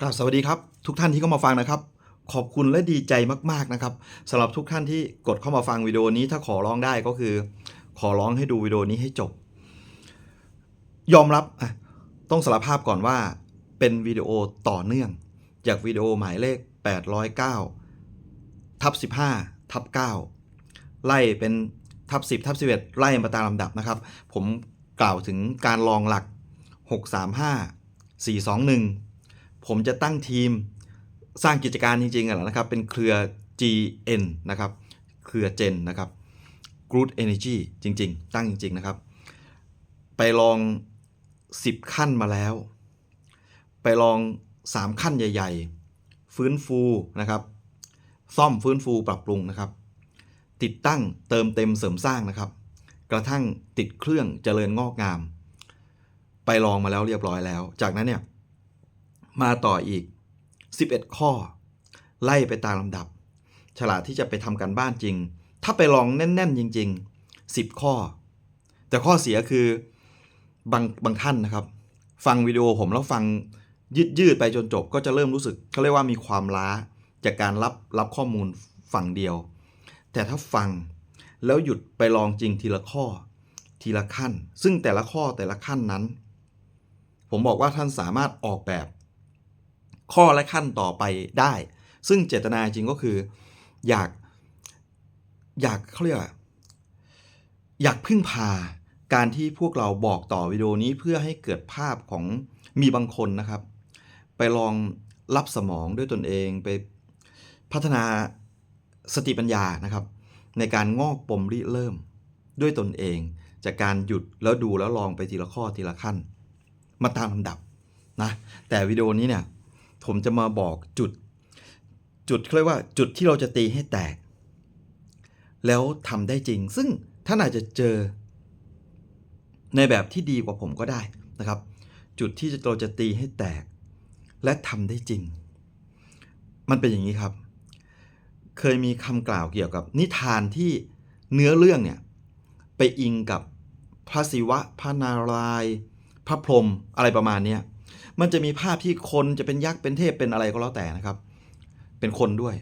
กราบสวัสดีครับ ทุกท่านที่เข้ามาฟังนะครับ ขอบคุณและดีใจมากๆนะครับสำหรับทุกท่านที่กดเข้ามาฟังวิดีโอนี้ถ้าขอร้องได้ก็คือ ขอร้องให้ดูวิดีโอนี้ให้จบ ยอมรับอะต้องสารภาพก่อนว่า เป็นวิดีโอต่อเนื่อง จากวิดีโอหมายเลข 809ทับ15ทับ9ไล่เป็นทับ10ทับ11 ไล่มาตามลำดับนะครับ ผมกล่าวถึงการลองหลัก 635 421 ผมจะตั้งทีมสร้างกิจการจริงๆอะนะครับ เป็นเครือ GN นะครับ เครือ Gen นะครับ Good Energy จริง ๆ ตั้งจริง ๆ นะครับ ไปลอง 10 ขั้นมาแล้ว ไปลอง 3 ขั้นใหญ่ ๆ ฟื้นฟูนะครับ ซ่อมฟื้นฟูปรับปรุงนะครับ ติดตั้งเติมเต็มเสริมสร้างนะครับ กระทั่งติดเครื่องเจริญงอกงาม ไปลองมาแล้วเรียบร้อยแล้ว จากนั้นเนี่ย มาต่ออีก 11 ข้อ ไล่ไปตามลำดับ ฉลาดที่จะไปทำกันบ้านจริง ถ้าไปลองแน่น ๆ จริง ๆ 10 ข้อ แต่ข้อเสียคือบางบางท่านนะครับ ฟังวิดีโอผมแล้วฟังยืดยืดไปจนจบก็จะเริ่มรู้สึกเขาเรียกว่ามีความล้าจากการรับรับข้อมูลฝั่งเดียว แต่ถ้าฟังแล้วหยุดไปลองจริงทีละข้อ ทีละขั้น ซึ่งแต่ละข้อแต่ละขั้นนั้น ผมบอกว่าท่านสามารถออกแบบ ข้อและขั้นต่อไปได้ ซึ่งเจตนาจริงก็คือ อยากอยากเขาเรียกอยากพึ่งพาการที่พวกเราบอกต่อวิดีโอนี้เพื่อให้เกิดภาพของมีบางคนนะครับ ไปลองรับสมองด้วยตนเองไปพัฒนาสติปัญญานะครับ ในการงอกปมริเริ่มด้วยตนเอง จากการหยุดแล้วดูแล้วลองไปทีละข้อทีละขั้น มาตามลำดับนะแต่วิดีโอนี้เนี่ย ผมจะมาบอกจุด จุดเรียกว่าจุดที่เราจะตีให้แตก แล้วทำได้จริง ซึ่งท่านอาจจะเจอ ในแบบที่ดีกว่าผมก็ได้นะครับ จุดที่เราจะตีให้แตก และทำได้จริง มันเป็นอย่างนี้ครับ เคยมีคำกล่าวเกี่ยวกับนิทานที่เนื้อเรื่องเนี่ยไปอิงกับพระศิวะ พระนารายณ์พระพรหมอะไรประมาณเนี้ย มันจะมีภาพที่คนจะเป็นยักษ์เป็นเทพเป็นอะไรก็แล้วแต่นะครับ เป็นคนด้วย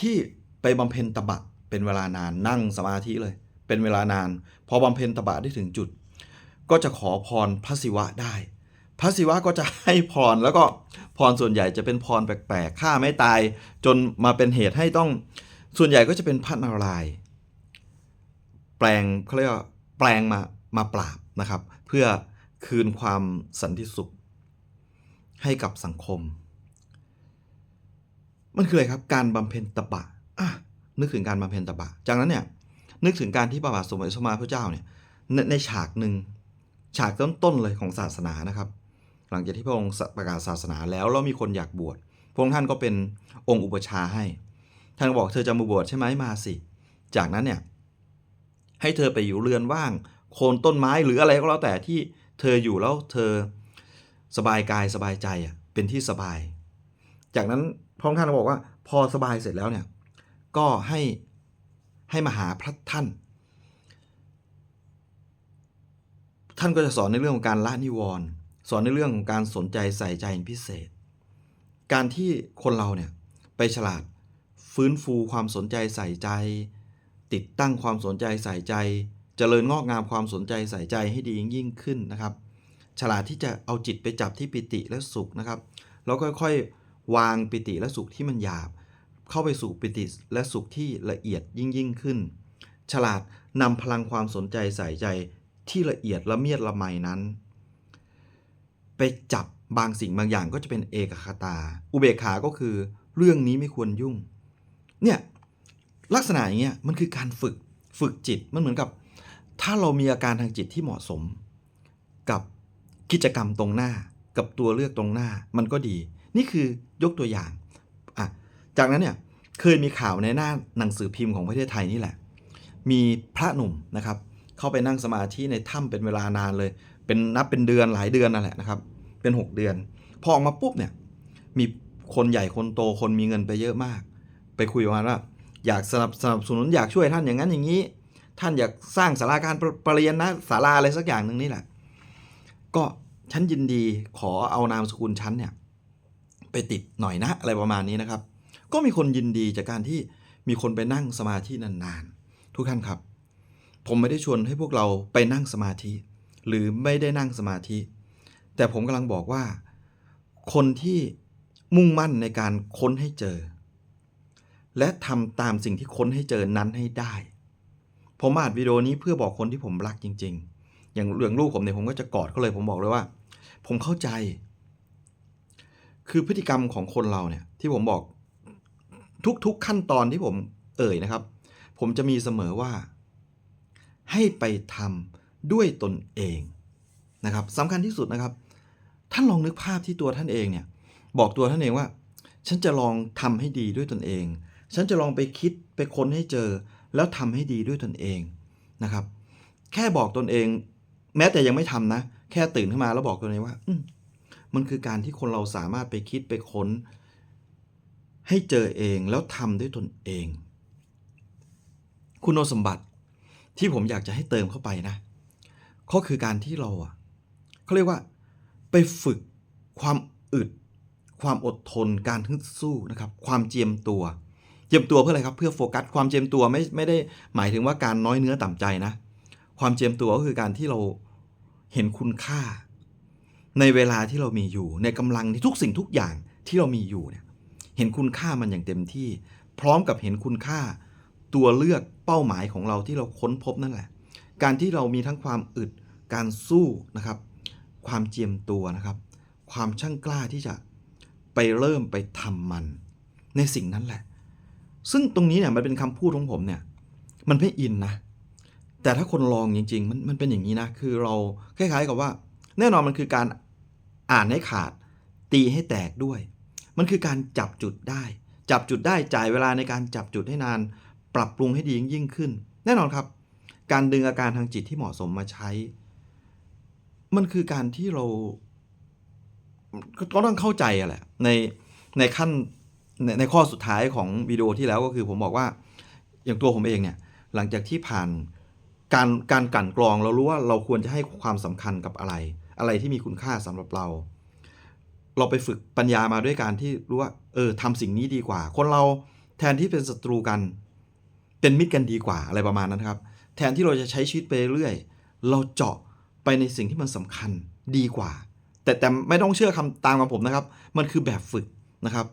ที่ไปบำเพ็ญตบะเป็นเวลานานนั่งสมาธิเลย เป็นเวลานาน พอบำเพ็ญตบะได้ถึงจุด ก็จะขอพรพระศิวะได้ พระศิวะก็จะให้พรแล้วก็พรส่วนใหญ่จะเป็นพรแปลกๆฆ่าไม่ตาย จนมาเป็นเหตุให้ต้อง ส่วนใหญ่ก็จะเป็นพระนารายณ์แปลงเขาเรียกว่าแปลงมามาปราบนะครับ เพื่อคืนความสันติสุข ให้กับสังคม มันคืออะไรครับ การบำเพ็ญตบะอะนึกถึงการบำเพ็ญตบะ จากนั้นเนี่ยนึกถึงการที่พระบาทสมเด็จพระมาพระเจ้าเนี่ยในในฉากหนึ่งฉากต้นๆเลยของศาสนานะครับ หลังจากที่พระองค์ประกาศศาสนาแล้วแล้วมีคนอยากบวชพระองค์ท่านก็เป็นองค์อุปชาให้ ท่านบอกเธอจะมาบวชใช่ไหมมาสิ จากนั้นเนี่ยให้เธอไปอยู่เรือนว่าง โคนต้นไม้หรืออะไรก็แล้วแต่ที่เธออยู่แล้วเธอ สบายกายสบายใจอะเป็นที่สบาย จากนั้นพระองค์ท่านบอกว่า พอสบายเสร็จแล้วเนี่ยก็ให้ให้มาหาพระท่าน ท่านก็จะสอนในเรื่องของการละนิวรณ์สอนในเรื่องของการสนใจใส่ใจเป็นพิเศษ การที่คนเราเนี่ยไปฉลาดฟื้นฟูความสนใจใส่ใจ ติดตั้งความสนใจใส่ใจเจริญงอกงามความสนใจใส่ใจให้ดียิ่งขึ้นนะครับ ฉลาดที่จะเอาจิตไปจับที่ปิติและสุขนะครับ แล้วค่อยๆ วางปิติและสุขที่มันหยาบ เข้าไปสู่ปิติและสุขที่ละเอียดยิ่งยิ่งขึ้น ฉลาดนำพลังความสนใจใส่ใจที่ละเอียดละเมียดละไมนั้น ไปจับบางสิ่งบางอย่างก็จะเป็นเอกคตา อุเบกขาก็คือ เรื่องนี้ไม่ควรยุ่ง เนี่ยลักษณะอย่างเงี้ยมันคือการฝึกฝึกจิตมันเหมือนกับ ถ้าเรามีอาการทางจิตที่เหมาะสมกับ กิจกรรมตรงหน้ากับตัวเลือกตรงหน้ามันก็ดี นี่คือยกตัวอย่างอะจากนั้นเนี่ยเคยมีข่าวในหน้าหนังสือพิมพ์ของประเทศไทยนี่แหละ มีพระหนุ่มนะครับ เข้าไปนั่งสมาธิในถ้ำเป็นเวลานานเลย เป็นนับเป็นเดือนหลายเดือนนั่นแหละนะครับ เป็น 6 เดือน พอออกมาปุ๊บเนี่ยมีคนใหญ่คนโตคนมีเงินไปเยอะมาก ไปคุยประมาว่า อยากสนับสนับสนุนอยากช่วยท่านอย่างนั้นอย่างนี้ ท่านอยากสร้างศาลาการประประเรียนนะศาลาอะไรสักอย่างหนึ่งนี่แหละ ก็ฉันยินดีขอเอานามสกุลฉันเนี่ยไปติดหน่อยนะอะไรประมาณนี้นะครับ ก็มีคนยินดีจากการที่มีคนไปนั่งสมาธินานๆ ทุกท่านครับ ผมไม่ได้ชวนให้พวกเราไปนั่งสมาธิ หรือไม่ได้นั่งสมาธิ แต่ผมกำลังบอกว่า คนที่มุ่งมั่นในการค้นให้เจอ และทำตามสิ่งที่ค้นให้เจอนั้นให้ได้ ผมอัดวิดีโอนี้เพื่อบอกคนที่ผมรักจริง ๆ อย่างเรื่องลูกผมเนี่ยผมก็จะกอดเขาเลยผมบอกเลยว่า ผมเข้าใจ คือพฤติกรรมของคนเราเนี่ย ที่ผมบอกทุกๆขั้นตอนที่ผมเอ่ยนะครับ ผมจะมีเสมอว่า ให้ไปทำด้วยตนเองนะครับสำคัญที่สุดนะครับ ท่านลองนึกภาพที่ตัวท่านเองเนี่ย บอกตัวท่านเองว่า ฉันจะลองทำให้ดีด้วยตนเอง ฉันจะลองไปคิดไปค้นให้เจอ แล้วทำให้ดีด้วยตนเองนะครับ แค่บอกตนเอง แม้แต่ยังไม่ทำนะ แค่ตื่นขึ้นมาแล้วบอกตัวเองว่า อืมันคือการที่คนเราสามารถไปคิดไปค้น ให้เจอเองแล้วทำด้วยตนเอง คุณสมบัติที่ผมอยากจะให้เติมเข้าไปนะ ก็คือการที่เราอะเขาเรียกว่า ไปฝึกความอึด ความอดทน การฮึดสู้นะครับ ความเจียมตัว เจียมตัวเพื่ออะไรครับเพื่อโฟกัสความเจียมตัวไม่ไม่ได้หมายถึงว่าการน้อยเนื้อต่ำใจนะ ความเจียมตัวก็คือการที่เรา เห็นคุณค่า ในเวลาที่เรามีอยู่ ในกำลังที่ทุกสิ่งทุกอย่างที่เรามีอยู่เนี่ยเห็นคุณค่ามันอย่างเต็มที่ พร้อมกับเห็นคุณค่า ตัวเลือกเป้าหมายของเราที่เราค้นพบนั่นแหละ การที่เรามีทั้งความอึดการสู้นะครับ ความเจียมตัวนะครับ ความช่างกล้าที่จะไปเริ่มไปทำมัน ในสิ่งนั้นแหละ ซึ่งตรงนี้เนี่ยมันเป็นคำพูดของผมเนี่ย มันไม่อินนะ แต่ถ้าคนลองจริง ๆ มันมันเป็นอย่างนี้นะ คือเราคล้ายๆกับว่า แน่นอนมันคือการอ่านให้ขาด ตีให้แตกด้วย มันคือการจับจุดได้ จับจุดได้จ่ายเวลาในการจับจุดให้นาน ปรับปรุงให้ดียิ่งขึ้น แน่นอนครับ การดึงอาการทางจิตที่เหมาะสมมาใช้ มันคือการที่เราก็ต้องเข้าใจอะแหละในในขั้นในในข้อสุดท้ายของวิดีโอที่แล้วก็คือผมบอกว่าอย่างตัวผมเองเนี่ยหลังจากที่ผ่าน การการกลั่นกรองเรารู้ว่าเราควรจะให้ความสำคัญกับอะไร อะไรที่มีคุณค่าสำหรับเรา เราไปฝึกปัญญามาด้วยการที่รู้ว่า เออทำสิ่งนี้ดีกว่า คนเราแทนที่เป็นศัตรูกัน เป็นมิตรกันดีกว่าอะไรประมาณนั้นครับ แทนที่เราจะใช้ชีวิตไปเรื่อยเราเจาะไปในสิ่งที่มันสำคัญดีกว่า แต่แต่ไม่ต้องเชื่อคำตามของผมนะครับ มันคือแบบฝึกนะครับ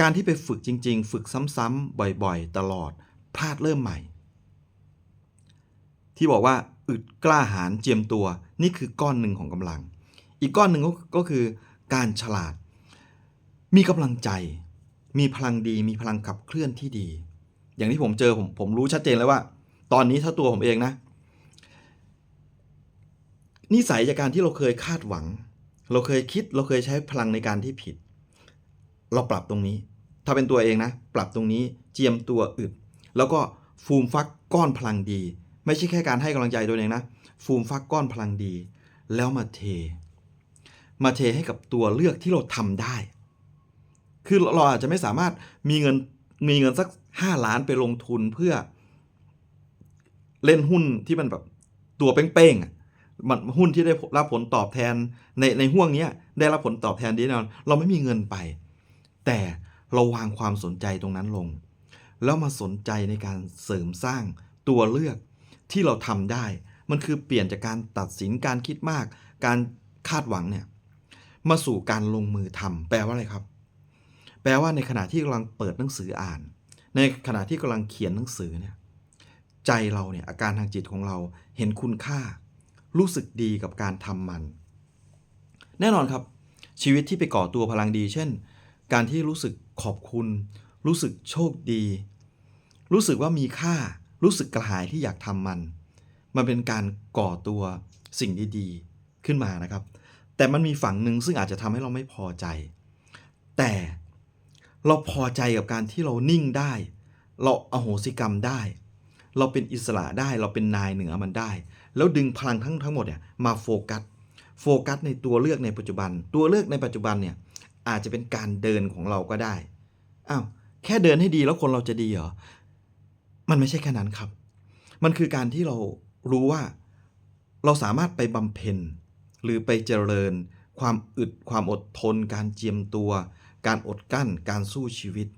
การที่ไปฝึกจริง ๆ ฝึกซ้ำๆบ่อย ๆ ตลอดพลาดเริ่มใหม่ ที่บอกว่าอึดกล้าหาญเจียมตัว นี่คือก้อนหนึ่งของกำลัง อีกก้อนหนึ่งก็กคือการฉลาด มีกำลังใจ มีพลังดี มีพลังขับเคลื่อนที่ดี อย่างที่ผมเจอผมผมรู้ชัดเจนแล้วว่า ตอนนี้ถ้าตัวผมเองนะ นิสัยจากการที่เราเคยคาดหวัง เราเคยคิดเราเคยใช้พลังในการที่ผิด เราปรับตรงนี้ ถ้าเป็นตัวเองนะ ปรับตรงนี้เจียมตัวอึดแล้วก็ฟูมฟักก้อนพลังดี ไม่ใช่แค่การให้กำลังใจตัวเองนะ ฟูมฟักก้อนพลังดี แล้วมาเท มาเทให้กับตัวเลือกที่เราทำได้ คือเราอาจจะไม่สามารถมีเงินมีเงินสักห้าล้านไปลงทุนเพื่อ เล่นหุ้นที่มันแบบตัวเป้งๆมันหุ้นที่ได้รับผลตอบแทนในในห่วงนี้ได้รับผลตอบแทนดีแน่นอนเราไม่มีเงินไป แต่เราวางความสนใจตรงนั้นลง แล้วมาสนใจในการเสริมสร้างตัวเลือก ที่เราทำได้ มันคือเปลี่ยนจากการตัดสินการคิดมาก การคาดหวังเนี่ยมาสู่การลงมือทำแปลว่าอะไรครับ แปลว่าในขณะที่กำลังเปิดหนังสืออ่าน ในขณะที่กำลังเขียนหนังสือเนี่ยใจเราเนี่ยอาการทางจิตของเราเห็นคุณค่า รู้สึกดีกับการทำมัน แน่นอนครับ ชีวิตที่ไปก่อตัวพลังดี เช่น การที่รู้สึกขอบคุณ รู้สึกโชคดี รู้สึกว่ามีค่า รู้สึกกระหายที่อยากทำมัน มันเป็นการก่อตัวสิ่งดีๆขึ้นมานะครับ แต่มันมีฝั่งหนึ่งซึ่งอาจจะทำให้เราไม่พอใจ แต่เราพอใจกับการที่เรานิ่งได้ เราอโหสิกรรมได้ เราเป็นอิสระได้ เราเป็นนายเหนือมันได้ แล้วดึงพลังทั้งทั้งหมดเนี่ยมาโฟกัส โฟกัสในตัวเลือกในปัจจุบัน ตัวเลือกในปัจจุบันเนี่ยอาจจะเป็นการเดินของเราก็ได้ อ้าว แค่เดินให้ดีแล้วคนเราจะดีเหรอ มันไม่ใช่แค่นั้นครับ มันคือการที่เรารู้ว่าเราสามารถไปบำเพ็ญ หรือไปเจริญ ความอึดความอดทน การเจียมตัว การอดกั้น การสู้ชีวิต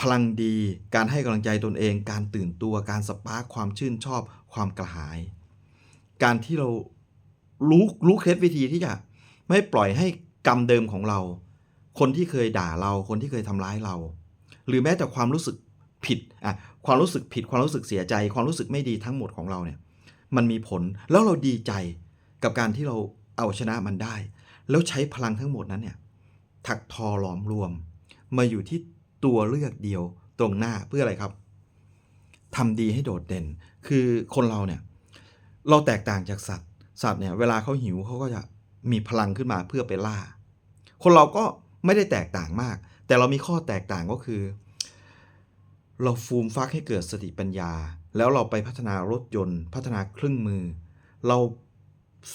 พลังดี การให้กำลังใจตนเอง การตื่นตัว การสปาร์คความชื่นชอบ ความกระหาย การที่เรารู้รู้เคล็ดวิธีที่จะไม่ปล่อยให้กรรมเดิมของเรา คนที่เคยด่าเรา คนที่เคยทำร้ายเรา หรือแม้แต่ความรู้สึก ผิดอะความรู้สึกผิดความรู้สึกเสียใจ ความรู้สึกไม่ดีทั้งหมดของเราเนี่ยมันมีผลแล้วเราดีใจกับการที่เราเอาชนะมันได้ แล้วใช้พลังทั้งหมดนั้นเนี่ยถักทอหลอมรวม มาอยู่ที่ตัวเลือกเดียวตรงหน้าเพื่ออะไรครับทำดีให้โดดเด่น คือคนเราเนี่ยเราแตกต่างจากสัตว์ สัตว์เนี่ยเวลาเขาหิวเขาก็จะมีพลังขึ้นมาเพื่อไปล่า คนเราก็ไม่ได้แตกต่างมาก แต่เรามีข้อแตกต่างก็คือ เราฟูมฟักให้เกิดสติปัญญา แล้วเราไปพัฒนารถยนต์ พัฒนาเครื่องมือ เรา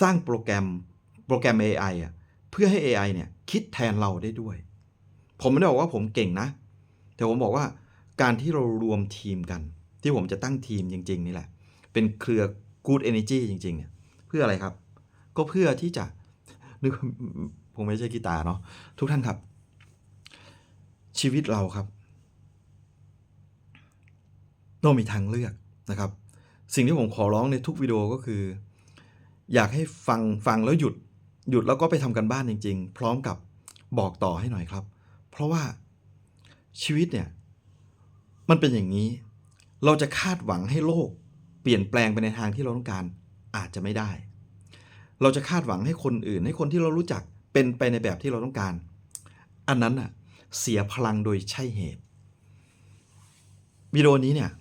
สร้างโปรแกรมโปรแกรม AI อะเพื่อให้ AI เนี่ยคิดแทนเราได้ด้วย ผมไม่ได้บอกว่าผมเก่งนะ แต่ผมบอกว่าการที่เรารวมทีมกัน ที่ผมจะตั้งทีมจริง ๆ นี่แหละ เป็นเครือ Good Energy จริง ๆ เนี่ย เพื่ออะไรครับ ก็เพื่อที่จะนึกผมไม่ใช่กีตาร์เนาะทุกท่านครับ ชีวิตเราครับ ต้องมีทางเลือกนะครับ สิ่งที่ผมขอร้องในทุกวิดีโอก็คือ อยากให้ฟังฟังแล้วหยุดหยุดแล้วก็ไปทำกันบ้านจริง ๆ พร้อมกับบอกต่อให้หน่อยครับ เพราะว่าชีวิตเนี่ยมันเป็นอย่างนี้ เราจะคาดหวังให้โลก เปลี่ยนแปลงไปในทางที่เราต้องการอาจจะไม่ได้ เราจะคาดหวังให้คนอื่น ให้คนที่เรารู้จักเป็นไปในแบบที่เราต้องการ อันนั้นน่ะเสียพลังโดยใช่เหตุวิดีโอนี้เนี่ย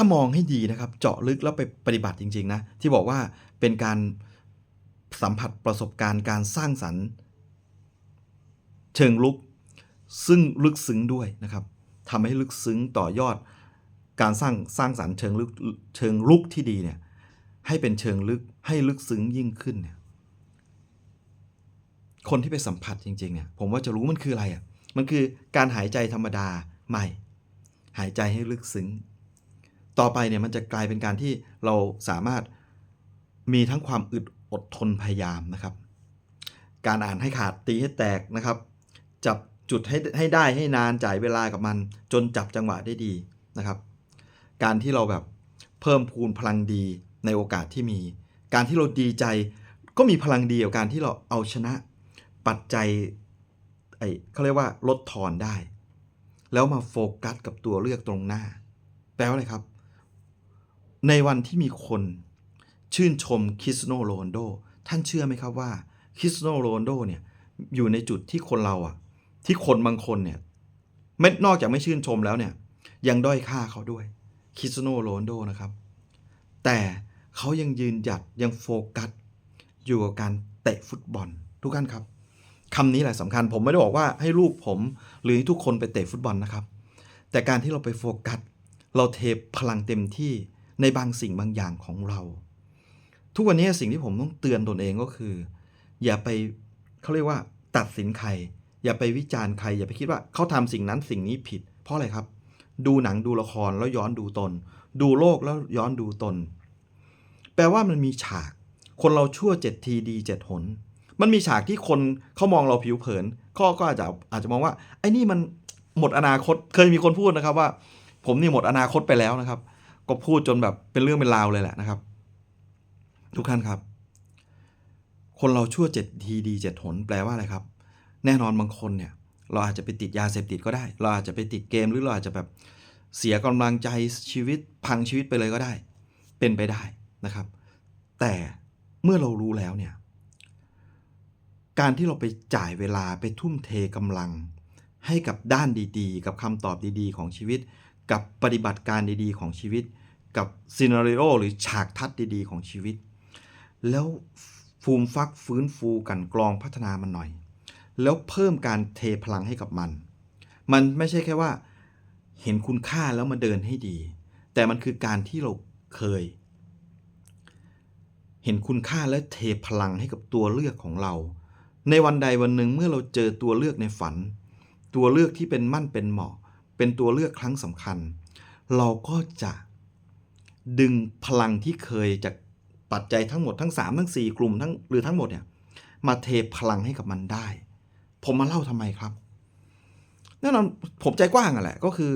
ถ้ามองให้ดีนะครับ เจาะลึกแล้วไปปฏิบัติจริง ๆ นะ ที่บอกว่าเป็นการสัมผัสประสบการณ์การสร้างสรรค์ เชิงลุก ซึ่งลึกซึ้งด้วยนะครับทำให้ลึกซึ้งต่อยอดการสร้างสร้างสรรค์เชิงลึกเชิงลุกที่ดีเนี่ยให้เป็นเชิงลึกให้ลึกซึ้งยิ่งขึ้นเนี่ยคนที่ไปสัมผัสจริงๆเนี่ยผมว่าจะรู้มันคืออะไรอะมันคือการหายใจธรรมดาไม่ หายใจให้ลึกซึ้ง ต่อไปเนี่ยมันจะกลายเป็นการที่เราสามารถมีทั้งความอึดอดทนพยายามนะครับ การอ่านให้ขาดตีให้แตกนะครับ จับจุดให้ให้ได้ให้นานจ่ายเวลากับมัน จนจับจังหวะได้ดีนะครับ การที่เราแบบเพิ่มพูนพลังดีในโอกาสที่มี การที่เราดีใจก็มีพลังดีกับการที่เราเอาชนะ ปัจจัยไอเขาเรียกว่าลดทอนได้ แล้วมาโฟกัสกับตัวเลือกตรงหน้า แปลว่าอะไรครับ ในวันที่มีคนชื่นชมคริสโนโรนโด ท่านเชื่อไหมครับว่าคริสโนโรนโดเนี่ยอยู่ในจุดที่คนเราอะ ที่คนบางคนเนี่ยไม่นอกจากไม่ชื่นชมแล้วเนี่ย ยังด้อยค่าเขาด้วยคริสโนโรนโดนะครับ แต่เขายังยืนหยัดยังโฟกัส อยู่กับการเตะฟุตบอลทุกท่านครับคำนี้แหละสำคัญผมไม่ได้บอกว่าให้ลูกผมหรือให้ทุกคนไปเตะฟุตบอลนะครับ แต่การที่เราไปโฟกัส เราเทพลังเต็มที่ ในบางสิ่งบางอย่างของเรา ทุกวันนี้สิ่งที่ผมต้องเตือนตนเองก็คือ อย่าไปเขาเรียกว่าตัดสินใคร อย่าไปวิจารณ์ใคร อย่าไปคิดว่าเขาทำสิ่งนั้นสิ่งนี้ผิด เพราะอะไรครับ ดูหนังดูละครแล้วย้อนดูตน ดูโลกแล้วย้อนดูตน แปลว่ามันมีฉาก คนเราชั่วเจ็ดทีดีเจ็ดหน มันมีฉากที่คนเขามองเราผิวเผินเขาก็อาจจะอาจจะมองว่าไอ้นี่มันหมดอนาคตเคยมีคนพูดนะครับว่า ผมนี่หมดอนาคตไปแล้วนะครับ ก็พูดจนแบบเป็นเรื่องเป็นราวเลยแหละนะครับ ทุกท่านครับ คนเราชั่วเจ็ดทีดีเจ็ดหนแปลว่าอะไรครับ แน่นอนบางคนเนี่ย เราอาจจะไปติดยาเสพติดก็ได้ เราอาจจะไปติดเกมหรือเราอาจจะแบบเสียกำลังใจชีวิตพังชีวิตไปเลยก็ได้ เป็นไปได้นะครับ แต่เมื่อเรารู้แล้วเนี่ย การที่เราไปจ่ายเวลาไปทุ่มเทกำลัง ให้กับด้านดีๆ กับคำตอบดีๆ ของชีวิต กับปฏิบัติการดีๆ ของชีวิต กับซีนารีโอหรือฉากทัศน์ดีๆ ของชีวิต แล้วฟูมฟักฟื้นฟูกันกรองพัฒนามันหน่อย แล้วเพิ่มการเทพลังให้กับมัน มันไม่ใช่แค่ว่า เห็นคุณค่าแล้วมาเดินให้ดี แต่มันคือการที่เราเคย เห็นคุณค่าและเทพลังให้กับตัวเลือกของเรา ในวันใดวันหนึ่งเมื่อเราเจอตัวเลือกในฝัน ตัวเลือกที่เป็นมั่นเป็นเหมาะ เป็นตัวเลือกครั้งสำคัญ เราก็จะ ดึงพลังที่เคยจะปัจจัยทั้งหมดทั้ง 3 ทั้ง 4 กลุ่มทั้งหรือทั้งหมดเนี่ยมาเทพลังให้กับมันได้ ผมมาเล่าทำไมครับแน่นอนผมใจกว้างอะแหละก็คือ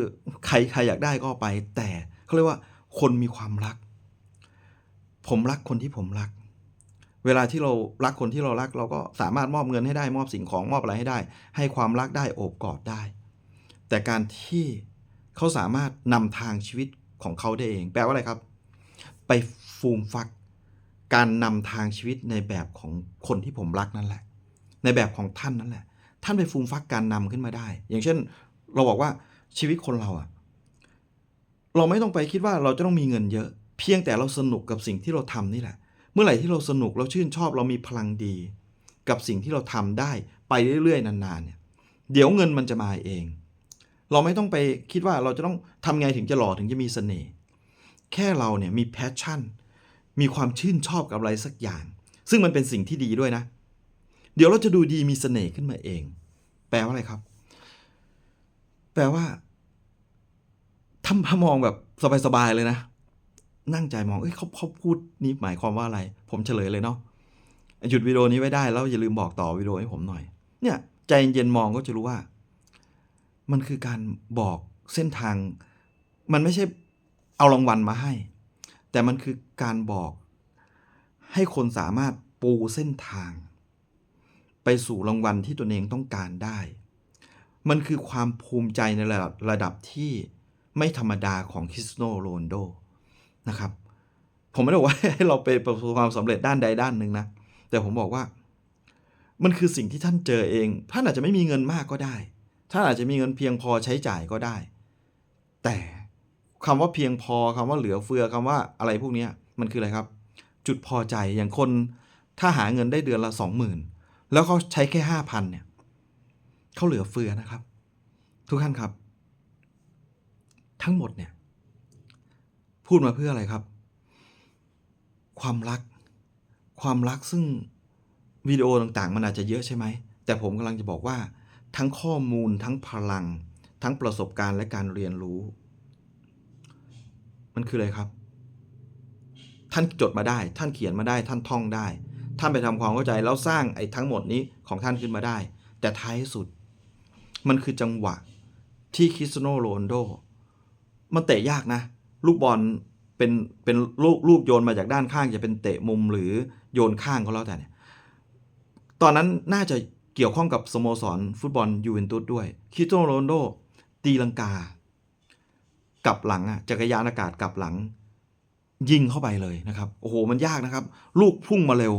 ใครใครอยากได้ก็ไป แต่เขาเรียกว่าคนมีความรัก ผมรักคนที่ผมรัก เวลาที่เรารักคนที่เรารัก เราก็สามารถมอบเงินให้ได้มอบสิ่งของมอบอะไรให้ได้ ให้ความรักได้โอบกอดได้ แต่การที่เขาสามารถนำทางชีวิต ของเขาได้เอง แปลว่าอะไรครับ ไปฟูมฟักการนำทางชีวิตในแบบของคนที่ผมรักนั่นแหละ ในแบบของท่านนั่นแหละ ท่านไปฟูมฟักการนำขึ้นมาได้ อย่างเช่น เราบอกว่าชีวิตคนเราอะเราไม่ต้องไปคิดว่าเราจะต้องมีเงินเยอะ เพียงแต่เราสนุกกับสิ่งที่เราทำนี่แหละ เมื่อไหร่ที่เราสนุกเราชื่นชอบเรามีพลังดี กับสิ่งที่เราทำได้ไปเรื่อยๆนานๆเนี่ยเดี๋ยวเงินมันจะมาเอง เราไม่ต้องไปคิดว่าเราจะต้องทำไงถึงจะหล่อถึงจะมีเสน่ห์แค่เราเนี่ยมีแพชชั่น มีความชื่นชอบกับอะไรสักอย่าง ซึ่งมันเป็นสิ่งที่ดีด้วยนะ เดี๋ยวเราจะดูดีมีเสน่ห์ขึ้นมาเอง แปลว่าอะไรครับ แปลว่าทำพมองแบบสบายๆเลยนะ นั่งใจมอง เอ้ยเขาเขาพูดนี้หมายความว่าอะไร ผมเฉลยเลยเนาะหยุดวิดีโอนี้ไว้ได้แล้วอย่าลืมบอกต่อวิดีโอให้ผมหน่อย เนี่ย ใจเย็นๆมองก็จะรู้ว่า มันคือการบอกเส้นทาง มันไม่ใช่เอารางวัลมาให้ แต่มันคือการบอกให้คนสามารถปูเส้นทาง ไปสู่รางวัลที่ตนเองต้องการได้ มันคือความภูมิใจในระดับระดับที่ไม่ธรรมดาของคริสโนโรนโดนะครับ ผมไม่ได้บอกว่าให้เราไปประสบความสำเร็จด้านใดด้านหนึ่งนะ แต่ผมบอกว่า มันคือสิ่งที่ท่านเจอเอง ท่านอาจจะไม่มีเงินมากก็ได้ ท่านอาจจะมีเงินเพียงพอใช้จ่ายก็ได้ แต่คำว่าเพียงพอคำว่าเหลือเฟือคำว่าอะไรพวกนี้มันคืออะไรครับ จุดพอใจอย่างคนถ้าหาเงินได้เดือนละสองหมื่นแล้วเขาใช้แค่ห้าพันเนี่ยเขาเหลือเฟือนะครับ ทุกท่านครับ ทั้งหมดเนี่ย พูดมาเพื่ออะไรครับ ความรัก ความรักซึ่งวิดีโอต่างๆ มันอาจจะเยอะใช่ไหมแต่ผมกำลังจะบอกว่า ทั้งข้อมูลทั้งพลัง ทั้งประสบการณ์และการเรียนรู้ มันคืออะไรครับ ท่านจดมาได้ ท่านเขียนมาได้ ท่านท่องได้ ท่านไปทำความเข้าใจแล้วสร้างไอ้ทั้งหมดนี้ของท่านขึ้นมาได้ แต่ท้ายสุด มันคือจังหวะที่คริสเตียโนโรนโด มันเตะยากนะ ลูกบอลเป็นเป็นลูกลูกโยนมาจากด้านข้างจะเป็นเตะมุมหรือโยนข้างก็แล้วแต่เนี่ย ตอนนั้นน่าจะ เกี่ยวข้องกับสโมสรฟุตบอลยูเวนตุสด้วยคริสเตียโนโรนโดตีลังกากลับหลังอะจักรยานอากาศกลับหลัง ยิงเข้าไปเลยนะครับ โอ้โห มันยากนะครับ ลูกพุ่งมาเร็ว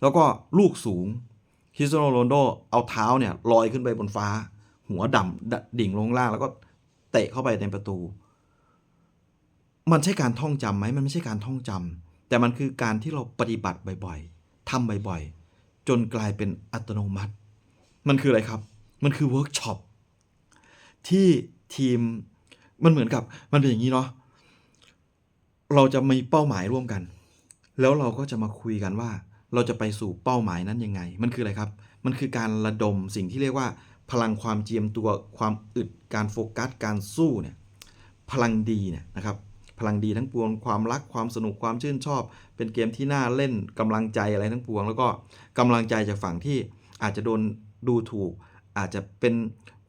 แล้วก็ลูกสูงคริสเตียโนโรนโดเอาเท้าเนี่ยลอยขึ้นไปบนฟ้า หัวดำดดิ่งลงล่าง แล้วก็เตะเข้าไปในประตู มันใช่การท่องจำไหมมันไม่ใช่การท่องจำแต่มันคือการที่เราปฏิบัติบ่อยๆทำบ่อยๆ จนกลายเป็นอัตโนมัติ มันคืออะไรครับ มันคือเวิร์กช็อปที่ทีมมันเหมือนกับมันเป็นอย่างนี้เนาะเราจะมีเป้าหมายร่วมกัน แล้วเราก็จะมาคุยกันว่า เราจะไปสู่เป้าหมายนั้นยังไง มันคืออะไรครับ มันคือการระดมสิ่งที่เรียกว่า พลังความเจียมตัวความอึดการโฟกัสการสู้เนี่ยพลังดีเนี่ยนะครับพลังดีทั้งปวงความรักความสนุกความชื่นชอบ เป็นเกมที่น่าเล่นกำลังใจอะไรทั้งปวง แล้วก็กำลังใจจากฝั่งที่อาจจะโดน ดูถูก อาจจะเป็น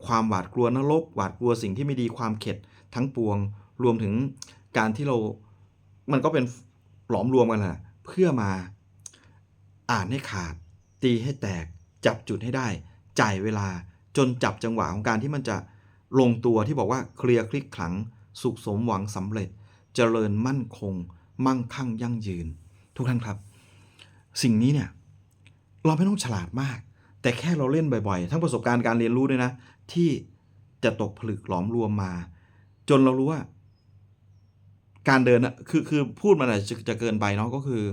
ความหวาดกลัวนรกหวาดกลัวสิ่งที่ไม่ดีความเข็ดทั้งปวง รวมถึงการที่เรา มันก็เป็นหลอมรวมกันแหละเพื่อมาอ่านให้ขาด ตีให้แตก จับจุดให้ได้ จ่ายเวลาจนจับจังหวะของการที่มันจะลงตัวที่บอกว่าเคลียร์คลิกขลัง สุขสมหวังสำเร็จ เจริญมั่นคง มั่งคั่งยั่งยืน ทุกท่านครับ สิ่งนี้เนี่ย เราไม่ต้องฉลาดมาก แต่แค่เราเล่นบ่อยๆ ทั้งประสบการณ์การเรียนรู้ด้วยนะ ที่จะตกผลึกหลอมรวมมา จนเรารู้ว่า การเดินอะคือคือพูดมันอาจจะจะเกินไปเนาะก็คือ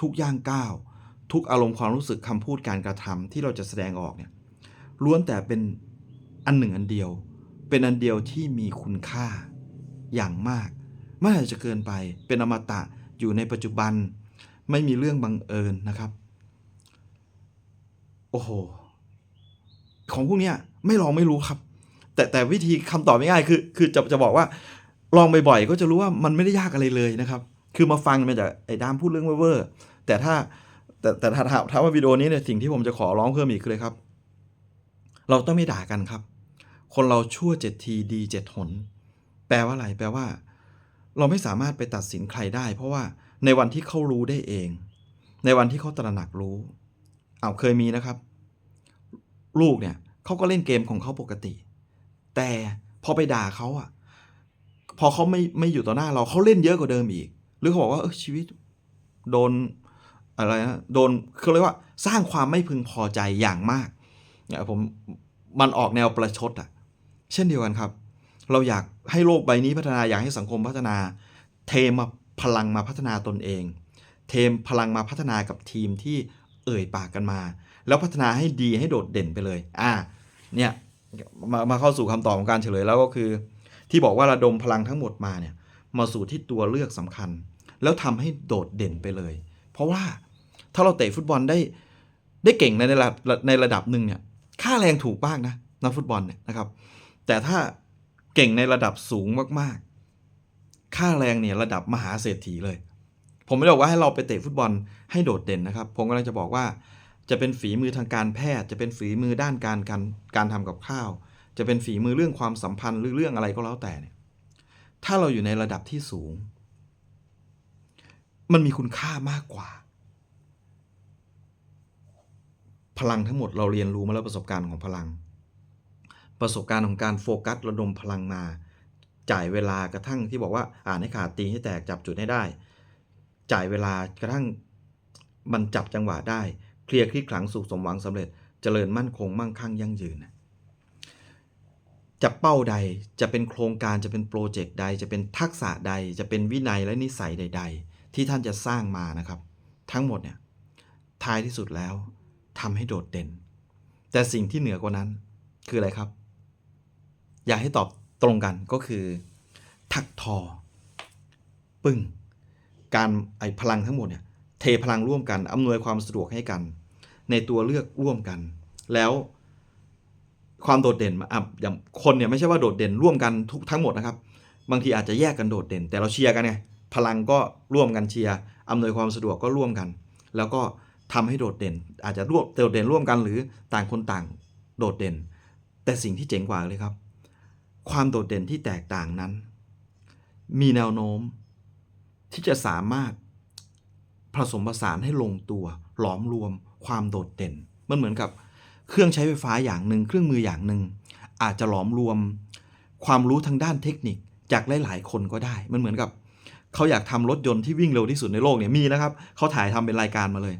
ทุกย่างก้าว ทุกอารมณ์ความรู้สึกคำพูดการกระทำที่เราจะแสดงออกเนี่ยล้วนแต่เป็นอันหนึ่งอันเดียว เป็นอันเดียวที่มีคุณค่าอย่างมากไม่อาจจะเกินไป เป็นอมตะอยู่ในปัจจุบัน ไม่มีเรื่องบังเอิญนะครับ โอ้โห ของพวกเนี้ยไม่ลองไม่รู้ครับ แต่แต่วิธีคำตอบง่ายๆคือ คือจะจะบอกว่า ลองบ่อยๆก็จะรู้ว่ามันไม่ได้ยากอะไรเลยนะครับ คือมาฟังมาจากไอ้ดามพูดเรื่องเวอร์แต่ถ้าแต่แต่ถ้าถาถ้าว่าวิดีโอนี้เนี่ยสิ่งที่ผมจะขอร้องเพิ่มอีกคือเลยครับ เราต้องไม่ด่ากันครับ คนเราชั่วเจ็ดทีดีเจ็ดหน แปลว่าอะไรแปลว่า เราไม่สามารถไปตัดสินใครได้ เพราะว่าในวันที่เขารู้ได้เอง ในวันที่เขาตระหนักรู้ เอาเคยมีนะครับ ลูกเนี่ยเขาก็เล่นเกมของเขาปกติ แต่พอไปด่าเขาอะพอเขาไม่ไม่อยู่ต่อหน้าเราเขาเล่นเยอะกว่าเดิมอีก หรือเขาบอกว่าเออชีวิต โดนอะไรนะโดนเขาเรียกว่า สร้างความไม่พึงพอใจอย่างมากเนี่ยผมมันออกแนวประชดอะเช่นเดียวกันครับ เราอยากให้โลกใบนี้พัฒนาอยากให้สังคมพัฒนา เทมาพลังมาพัฒนาตนเอง เทมพลังมาพัฒนากับทีมที่ เอ่ยปากกันมา แล้วพัฒนาให้ดีให้โดดเด่นไปเลย อ่า เนี่ยมามาเข้าสู่คำตอบของการเฉลยแล้วก็คือ ที่บอกว่าระดมพลังทั้งหมดมาเนี่ย มาสู่ที่ตัวเลือกสำคัญ แล้วทำให้โดดเด่นไปเลย เพราะว่าถ้าเราเตะฟุตบอลได้ได้เก่งในระดับในระดับหนึ่งเนี่ยค่าแรงถูกมากนะนักฟุตบอลเนี่ยนะครับ แต่ถ้าเก่งในระดับสูงมากๆ ค่าแรงเนี่ยระดับมหาเศรษฐีเลย ผมไม่ได้บอกว่าให้เราไปเตะฟุตบอลให้โดดเด่นนะครับ ผมกำลังจะบอกว่า จะเป็นฝีมือทางการแพทย์ จะเป็นฝีมือด้านการการการทำกับข้าว จะเป็นฝีมือเรื่องความสัมพันธ์หรือเรื่องอะไรก็แล้วแต่เนี่ยถ้าเราอยู่ในระดับที่สูง มันมีคุณค่ามากกว่า พลังทั้งหมดเราเรียนรู้มาแล้วประสบการณ์ของพลัง ประสบการณ์ของการโฟกัสระดมพลังมา จ่ายเวลากระทั่งที่บอกว่าอ่านให้ขาดตีให้แตกจับจุดให้ได้ จ่ายเวลากระทั่งมันจับจังหวะได้ เคลียร์คลิกขลังสู่สมหวังสำเร็จเจริญมั่นคงมั่งคั่งยั่งยืนจะเป้าใดจะเป็นโครงการจะเป็นโปรเจกต์ใด จะเป็นทักษะใด จะเป็นวินัยและนิสัยใด ๆ ที่ท่านจะสร้างมานะครับ ทั้งหมดเนี่ยท้ายที่สุดแล้วทำให้โดดเด่น แต่สิ่งที่เหนือกว่านั้นคืออะไรครับ อยากให้ตอบตรงกันก็คือทักทอ ปึ้ง การไอพลังทั้งหมดเนี่ยเทพลังร่วมกันอำนวยความสะดวกให้กัน ในตัวเลือกร่วมกัน แล้วความโดดเด่นมาอะอย่างคนเนี่ยไม่ใช่ว่าโดดเด่นร่วมกันทุกทั้งหมดนะครับ บางทีอาจจะแยกกันโดดเด่น แต่เราเชียร์กันไงพลังก็ร่วมกันเชียร์อำนวยความสะดวกก็ร่วมกัน แล้วก็ทำให้โดดเด่น อาจจะร่วมโดดเด่นร่วมกันหรือต่างคนต่างโดดเด่น แต่สิ่งที่เจ๋งกว่าเลยครับ ความโดดเด่นที่แตกต่างนั้น มีแนวโน้ม ที่จะสามารถผสมผสานให้ลงตัว หลอมรวม ความโดดเด่น มันเหมือนกับเครื่องใช้ไฟฟ้าอย่างหนึ่งเครื่องมืออย่างหนึ่งอาจจะหลอมรวม ความรู้ทางด้านเทคนิคจากหลาย ๆ คนก็ได้ มันเหมือนกับเขาอยากทำรถยนต์ที่วิ่งเร็วที่สุดในโลกเนี่ยมีนะครับเขาถ่ายทำเป็นรายการมาเลย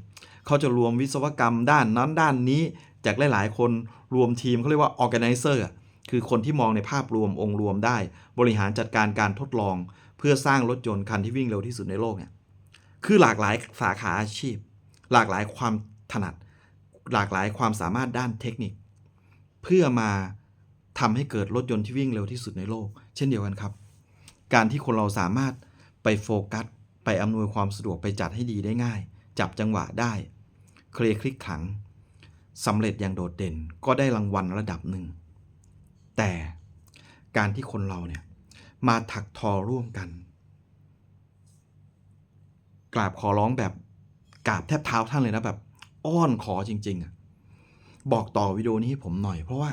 เขาจะรวมวิศวกรรมด้านนั้นด้านนี้จากหลาย ๆ คนรวมทีมเขาเรียกว่า organizer คือคนที่มองในภาพรวมองค์รวมได้ บริหารจัดการการทดลอง เพื่อสร้างรถยนต์คันที่วิ่งเร็วที่สุดในโลกเนี่ยคือหลากหลายสาขาอาชีพ หลากหลายความถนัด หลากหลายความสามารถด้านเทคนิค เพื่อมาทำให้เกิดรถยนต์ที่วิ่งเร็วที่สุดในโลก เช่นเดียวกันครับ การที่คนเราสามารถไปโฟกัส ไปอำนวยความสะดวกไปจัดให้ดีได้ง่าย จับจังหวะได้เคลียร์คลิกขังสำเร็จอย่างโดดเด่นก็ได้รางวัลระดับหนึ่ง แต่การที่คนเราเนี่ย มาถักทอร่วมกัน กราบขอร้องแบบกราบแทบเท้าท่านเลยนะแบบ อ้อนขอจริงๆอะบอกต่อวิดีโอนี้ให้ผมหน่อยเพราะว่า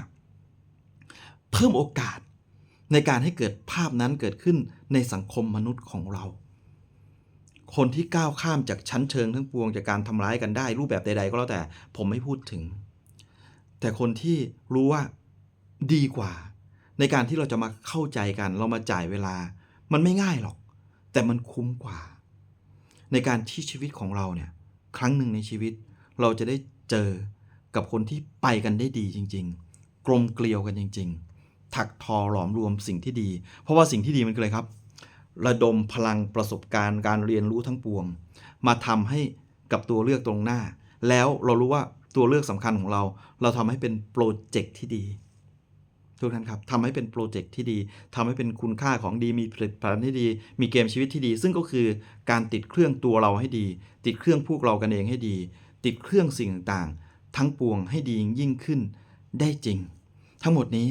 เพิ่มโอกาสในการให้เกิดภาพนั้นเกิดขึ้นในสังคมมนุษย์ของเรา คนที่ก้าวข้ามจากชั้นเชิงทั้งปวงจากการทำร้ายกันได้ รูปแบบใด ๆ ก็แล้วแต่ผมไม่พูดถึง แต่คนที่รู้ว่าดีกว่า ในการที่เราจะมาเข้าใจกัน เรามาจ่ายเวลา มันไม่ง่ายหรอก แต่มันคุ้มกว่า ในการที่ชีวิตของเราเนี่ยครั้งหนึ่งในชีวิต เราจะได้เจอกับคนที่ไปกันได้ดีจริง ๆ กลมเกลียวกันจริง ๆ ถักทอหลอมรวมสิ่งที่ดี เพราะว่าสิ่งที่ดีมันคืออะไรครับ ระดมพลังประสบการณ์การเรียนรู้ทั้งปวง มาทำให้กับตัวเลือกตรงหน้า แล้วเรารู้ว่าตัวเลือกสำคัญของเรา เราทำให้เป็นโปรเจกต์ที่ดี ทุกท่านครับทำให้เป็นโปรเจกต์ที่ดีทำให้เป็นคุณค่าของดีมีผลิตภัณฑ์ที่ดี มีเกมชีวิตที่ดี ซึ่งก็คือการติดเครื่องตัวเราให้ดี ติดเครื่องพวกเรากันเองให้ดี ติดเครื่องสิ่งต่างๆ ทั้งปวงให้ดียิ่งขึ้นได้จริง ทั้งหมดนี้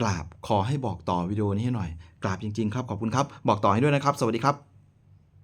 กราบขอให้บอกต่อวิดีโอนี้ให้หน่อย กราบจริง ๆ ครับขอบคุณครับ บอกต่อให้ด้วยนะครับ สวัสดีครับ